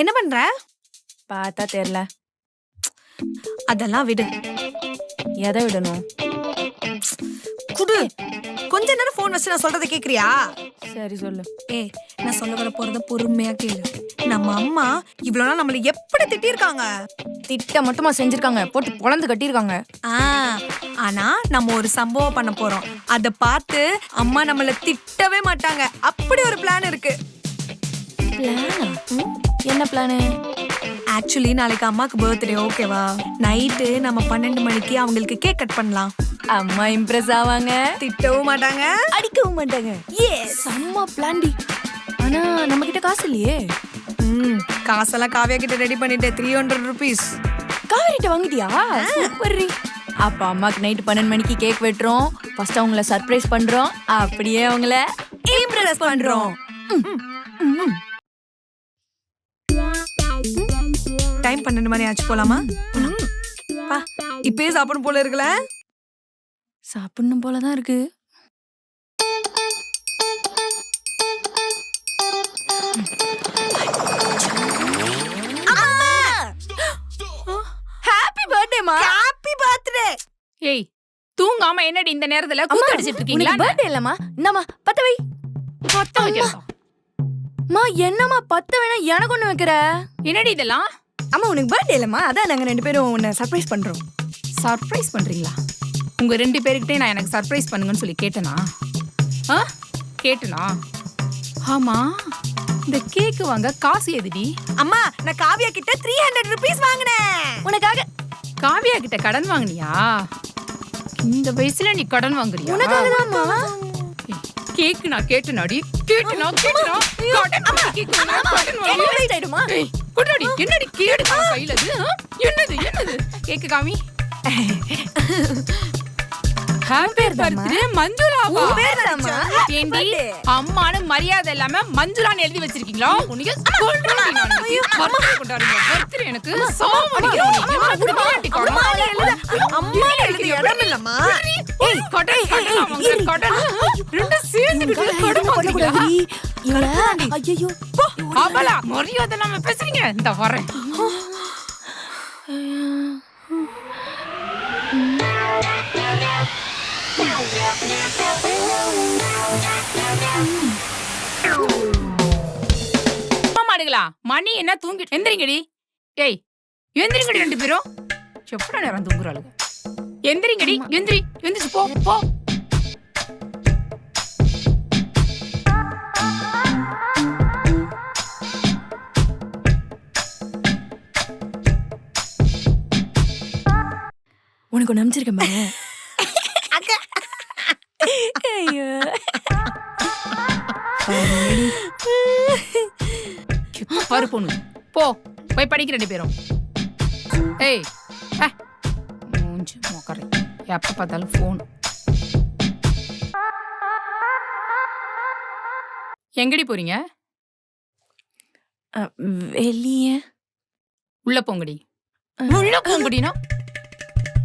என்ன பண்ற? பார்த்தா தெரியல அதெல்லாம் விடு. எதை விடணும்? குடு. கொஞ்ச நேரம் ஃபோன் வச்சு நான் சொல்றதை கேக்குறியா? சரி சொல்லு. ஏய் நான் சொல்ல வர போறத பொறுமையா கேளு. நம்ம அம்மா இவ்வளவு நாள் நம்மள எப்படி திட்டிருக்காங்க திட்ட மட்டுமா செஞ்சிருக்காங்க. போட்டு பொழந்து கட்டியிருக்காங்க. ஆ ஆனா நம்ம ஒரு சம்பவம் பண்ண போறோம். அத பார்த்து அம்மா நம்மள திட்டவே மாட்டாங்க. அப்படி ஒரு பிளான் இருக்கு. பிளானா என்ன பிளானு ஆக்சுவலி நாளைக்கு அம்மாக்கு பர்த்டே ஓகேவா நைட்டு நம்ம பன்னெண்டு மணிக்கு அவங்களுக்கு கேக் கட் பண்ணலாம். அம்மா இம்ப்ரெஸ் ஆவாங்க. திட்டவும் மாட்டாங்க. அடிக்கவும் மாட்டாங்க. செம்ம பிளான்டி ஆனா நம்ம கிட்ட காசு இல்லையே. ம். காசெல்லாம் காவியா கிட்ட ரெடி பண்ணிட்டேன் த்ரீ ஹண்ட்ரட் ருபீஸ் காவேரிட்ட வாங்கிட்டியா? சூப்பர் அப்ப அம்மாக்கு நைட் பன்னெண்டு மணிக்கு கேக் வெட்டுறோம். ஃபர்ஸ்ட் அவங்கள சர்ப்ரைஸ் பண்றோம். அப்படியே அவங்கள இம்ப்ரெஸ் பண்றோம். டைம் பன்னெண்டு மணி ஆச்சு போலாமா? இப்பயே சாப்பிடும் போல இருக்குல்ல? சாப்பிடணும் போலதான் இருக்கு. தூங்காம என்னடி இந்த நேரத்துல கூத்தடிச்சிட்டு இருக்கீங்களா பர்த்டே இல்லம்மா. என்னம்மா பத்த வை. பத்த வைக்கிறதா? மா என்னம்மா பத்த வேணா எனக்கு ஒண்ணு வைக்கிற? என்னடி இதெல்லாம்? அம்மா உனக்கு பர்த்டே இல்லம்மா. அதான் நாங்க ரெண்டு பேரும் உன்னை சர்ப்ரைஸ் பண்றோம். சர்ப்ரைஸ் பண்றீங்களா? உங்க ரெண்டு பேருக்கிட்டே நான் எனக்கு சர்ப்ரைஸ் பண்ணுங்கன்னு சொல்லி கேட்டனா? ஆ? கேட்டனா? ஆமா. இந்த கேக்கு வாங்க காசு எதுடி? அம்மா நான் காவியா கிட்ட த்ரீ ஹண்ட்ரட் ருபீஸ் வாங்கினேன். உனக்காக காவியா கிட்ட கடன் வாங்குனியா? இந்த வயசுல நீ கடன் வாங்குறியா? கேக்கு நான் கேட்டனா கேட்டனா. கடன் வாங்கி கேக்கு வாங்க, கடன் வாங்கி. வேஸ்ட் ஆயிடுமா? ஏய், குட்டாடி என்னடி கேடு கையில? என்னது என்னது? கேக்கு காமி. ஹாப்பி பர்த்டே மஞ்சுளாவா ஏண்டி அம்மானு மரியாதை இல்லாம மஞ்சுளான்னு எழுதி வச்சிருக்கீங்களா? உனக்கு நானு. கொண்டாடுங்க. எனக்கு சாவு கடன், கடன் வாங்குற, கடன். ரெண்டும் சேர்ந்துக்கிட்டு கடன் வாங்குறீங்களா? ஐயோ அவளா மரியாதை இல்லாம பேசுறீங்க. இந்த வரேன். மாடுகளா மணி என்ன தூங்கி எந்திரிங்கடி. ஏய் எந்திரிங்கடி ரெண்டு பேரும். எப்படா நேரம் தூங்குறாளுங்க? எந்திரிங்கடி எந்திரி எந்திரிச்சு போ போ. உனக்கு அனுப்பிச்சிருக்கேன் பாரு. ஐயோ. இப்ப பாரு பொண்ணு. போ போய் படிக்க ரெண்டு பேரும். ஏய் மூஞ்சி மொக்கரை. எப்ப பார்த்தாலும் ஃபோன் எங்கடி போறீங்க? வெளியே. உள்ள போங்கடி. உள்ள போங்கடினா